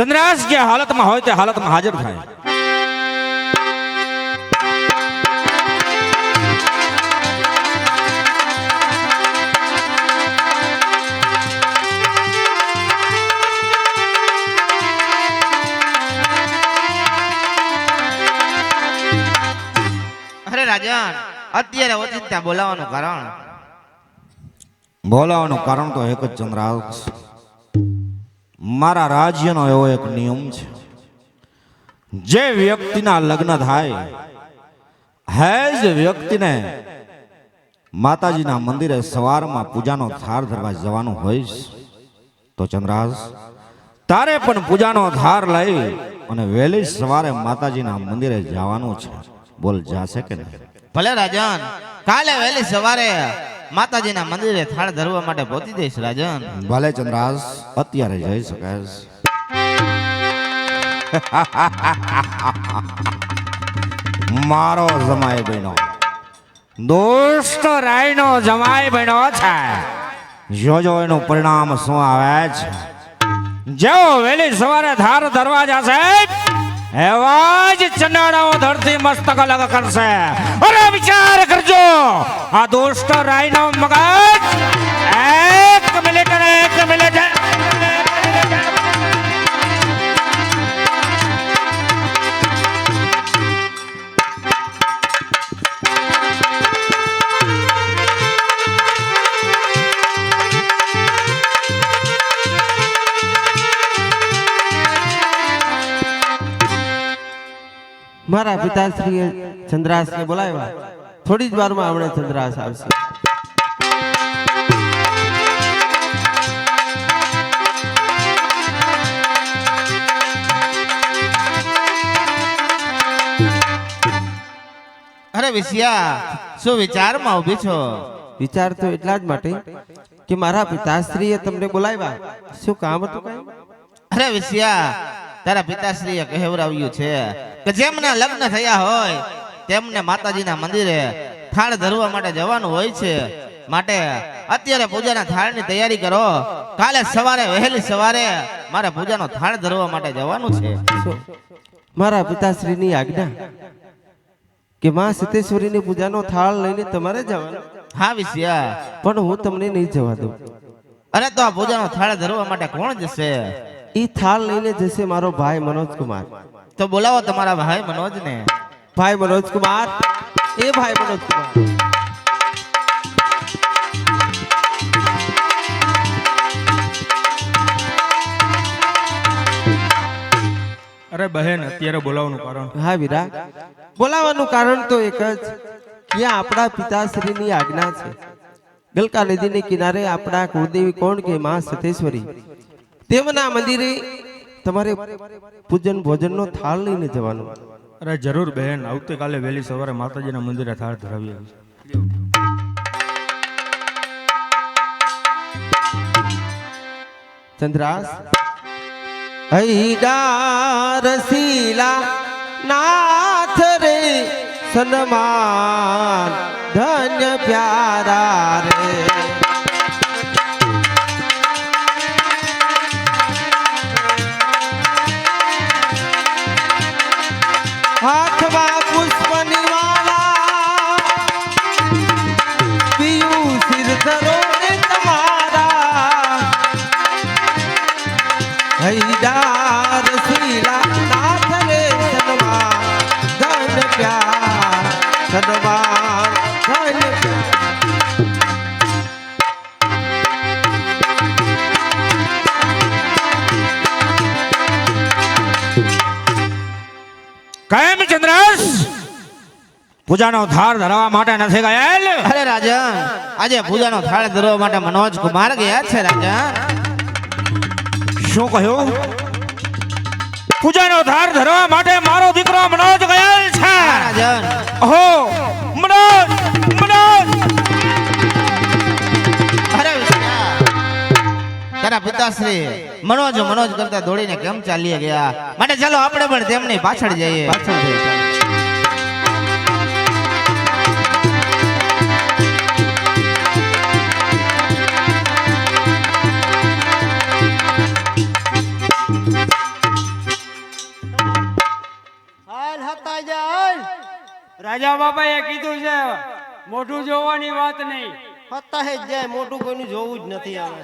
ચંદ્રાસ જે હાલતમાં હોય તે હાલતમાં હાજર થાય. અરે રાજન અત્યારે ઓચિંતા બોલાવવાનું કારણ. બોલાવાનું કારણ તો એક જ ચંદ્રાસ મારા રાજ્યનો એવો એક નિયમ છે. જે વ્યક્તિના લગ્ન થાય, હે જ વ્યક્તિને માતાજીના મંદિરે સવારમાં પૂજાનો થાર ધરવા જવાનું હોય તો ચંદ્રાસ, તારે પણ પૂજાનો થાર લઈ અને વહેલી સવારે માતાજીના મંદિરે જવાનું છે. બોલ, જાશે કે નહીં? ભલે રાજન, કાલે વહેલી સવારે માતાજીના મંદિરે થાળ ધરવા માટે પહોંચી જઈશ, રાજન. ભલે ચંદ્રાસ, અત્યારે જઈ શકાય મારો જમાઈ બહેનો. દોસ્ત રાયનો જમાઈ બહેનો છે. જોજો એનું પરિણામ શું આવે છે? જેવો વહેલી સવારે ધાર ધરવા જશે એવા જ ચંડાળાઓ ધરતી મસ્તક અલગ કરશે. અરે વિચાર કરજો. આ દોસ્ત રાયનો મગજ મારા પિતાશ્રીએ ચંદ્રાસને બોલાવ્યા. થોડી જ વારમાં હમણાં ચંદ્રાસ આવશે. અરે વિશિયા શું વિચારમાં ઊભી છો? વિચાર તો એટલા જ માટે કે મારા પિતાશ્રીએ તમને બોલાવ્યા. શું કામ હતું અરે વિશિયા તારા પિતાશ્રીએ કહેવરાવ્યું છે કે જેમના લગ્ન થયા હોય તેમને માતાજીના મંદિરે થાળ ધરવા માટે જવાનું હોય છે. માટે અત્યારે પૂજાના થાળની તૈયારી કરો. કાલે સવારે વહેલી સવારે મારે પૂજાનો થાળ ધરવા માટે જવાનું છે. મારા પિતાશ્રીની આજ્ઞા કે માં સિદ્ધેશ્વરીની પૂજાનો થાળ લઈને તમારે જવાનું. હા વિશ્યા. પણ હું તમને નહીં જવા દઉં. અરે તો આ પૂજાનો થાળ ધરવા માટે કોણ જશે? ઈ થાળ લઈને જશે મારો ભાઈ મનોજ કુમાર તો બોલાવો તમારા ભાઈ મનોજને. ભાઈ મનોજ કુમાર. એ ભાઈ મનોજ કુમાર. અરે બહેન અત્યારે બોલાવવાનું કારણ. હા વીરા. બોલાવવાનું કારણ તો એક જ કે આપણા પિતાશ્રીની આજ્ઞા છે. ગલકા નદીને કિનારે આપણા કુળદેવી કોણ કે માં સતેશ્વરી? તેમના મંદિરે તમારે પૂજન ભોજનનો થાળ લઈને જવાનું. અરે જરૂર બહેન આવતીકાલે વહેલી સવારે માતાજીના મંદિરે થાળ ધરાવી ચંદ્રાસ. હૈડા રસીલા નાથ રે સન્માન ધન્ય પ્યારા રે. પૂજાનો થાર ધરવા માટે નથી ગયેલ? અરે રાજા આજે પૂજાનો થાળ ધરવા માટે મનોજ કુમાર ગયા છે રાજા શું કહ્યું? પૂજાનો ધાર ધરવા માટે મારો દીકરો મનોજ ગયેલ છે. હા, રાજન. ઓહો મનોજ મનોજ. અરે તારા પિતાશ્રી મનોજ મનોજ કરતા દોડીને કેમ ચાલી ગયા? માટે ચાલો આપણે પણ તેમની પાછળ જઈએ. પાછળ જઈ રાજા બાપાએ કીધું છે મોઢું જોવાની વાત નહીં. પત્તા જ જાય મોટું કોઈનું જોવું જ નથી આવે.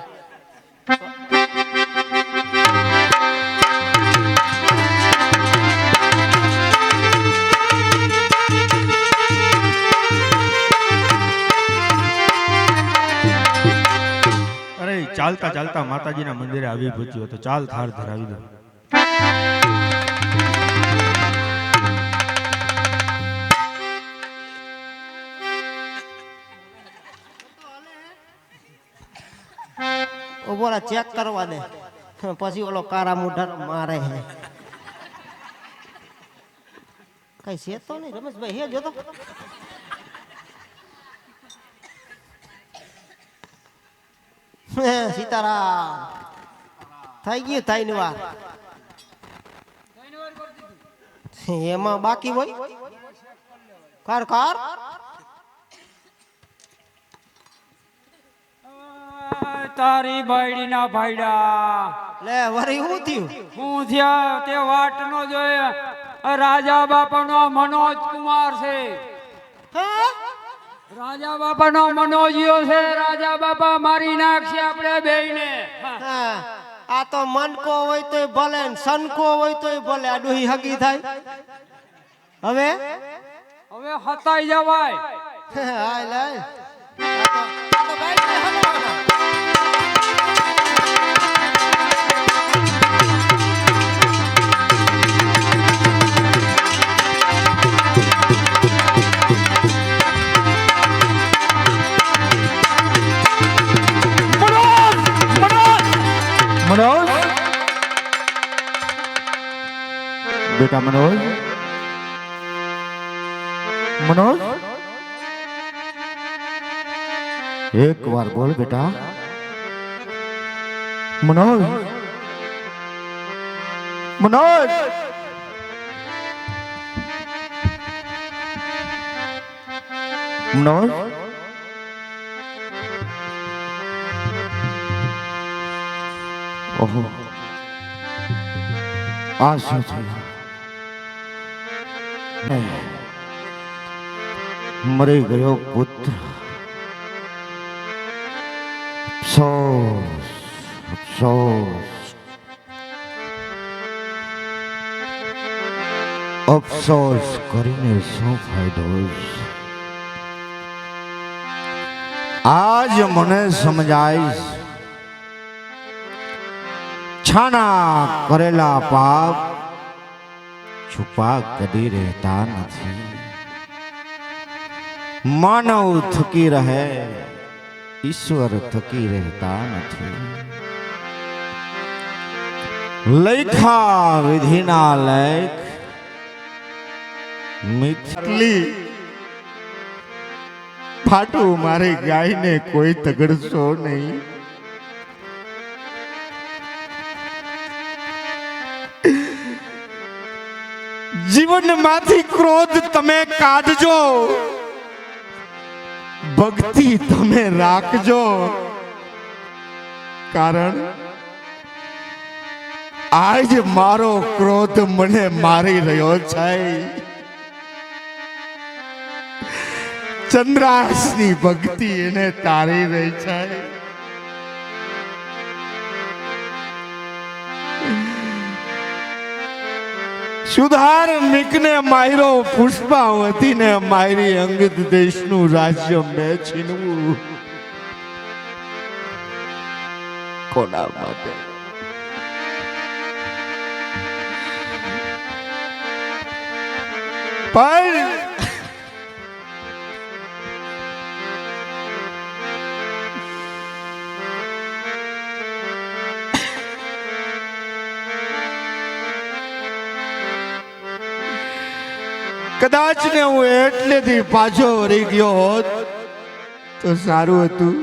અરે ચાલતા ચાલતા માતાજીના મંદિરે આવી પહોંચ્યો તો ચાલ થાર ધરાવી દો. ઊભો ચેક કરવા દે પછી ઓલો કારા મુઢર મારે હે. કઈ છે તો નહીં, રમેશભાઈ, હે જોતો સીતારામ. થઈ ગયું થાય વાર એમાં બાકી હોય? કર કર? તારી બાયડી ના ભાઈડા લે વરી હું થયું? હું થયા તે વાટ નો જોયે રાજા બાપાનો મનોજ કુમાર છે. રાજા બાપાનો મનોજિયો છે. રાજા બાપા મારી નાખશે આપણે બેયને. હા, આ તો મનકો હોય તોય ભલે સનકો હોય તોય ભલે. આ ડોહી હગી થાય. હવે? હવે હતાઈ જવાય. હાય લાય. આ તો- આ બેટા મનોજ? મનોજ? એક વાર બોલ બેટા. મનોજ? મનોજ? મનોજ? ઓહો. આ શું થયું? મરી ગયો પુત્ર અફસોસ અફસોસ અફસોસ કરીને શું ફાયદો આજ મને સમજાય છે છાના કરેલા પાપ છુપા કદી રહેતા નથી માનવ થકી રહે, ઈશ્વર થકી રહેતા નથી. લેખા વિધિના લેખ, મિથલી ફાટું મારી ગાયને કોઈ તગડશો નહીં. જીવનમાંથી ક્રોધ તમે કાઢજો. ભક્તિ તમે રાખજો. કારણ આજ મારો ક્રોધ મને મારી રહ્યો છે ચંદ્રાસની ભક્તિ એને તારી રહી છે સુધાર મિકને માયરો પુષ્પાવતીને માયરી અંગત દેશનું રાજ્ય મેં છીનવું. કોના માટે? પણ કદાચ ને હું એટલેથી પાછો વળી ગયો હોત, તો સારું હતું.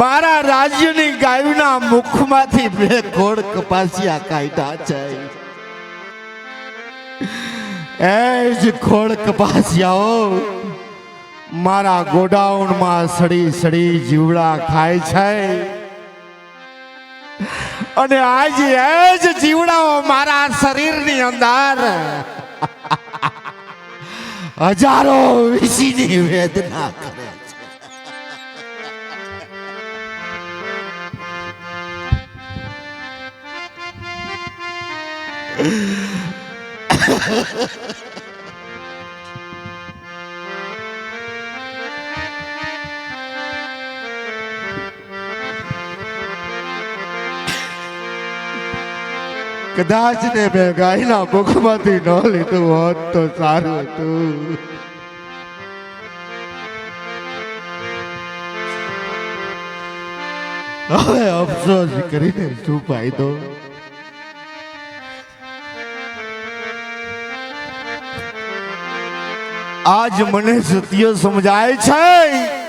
મારા રાજ્યની ગાયના મુખમાંથી બે ઘોડ કપાસિયા કાઢ્યા છે એ જ ખોળ કપાસિયાઓ મારા ગોડાઉનમાં સડી સડી જીવડા ખાય છે. અને આજે એ જ જીવડાઓ મારા શરીરની અંદર. હજારો વિસીની વેદના કરે છે. કદાચ ને મેં ગાયના મુખમાંથી ન લીધું હોત તો સારું હતું. હવે અફસોસ કરીને શું ફાયદો? આજ મને સત્ય સમજાય છે?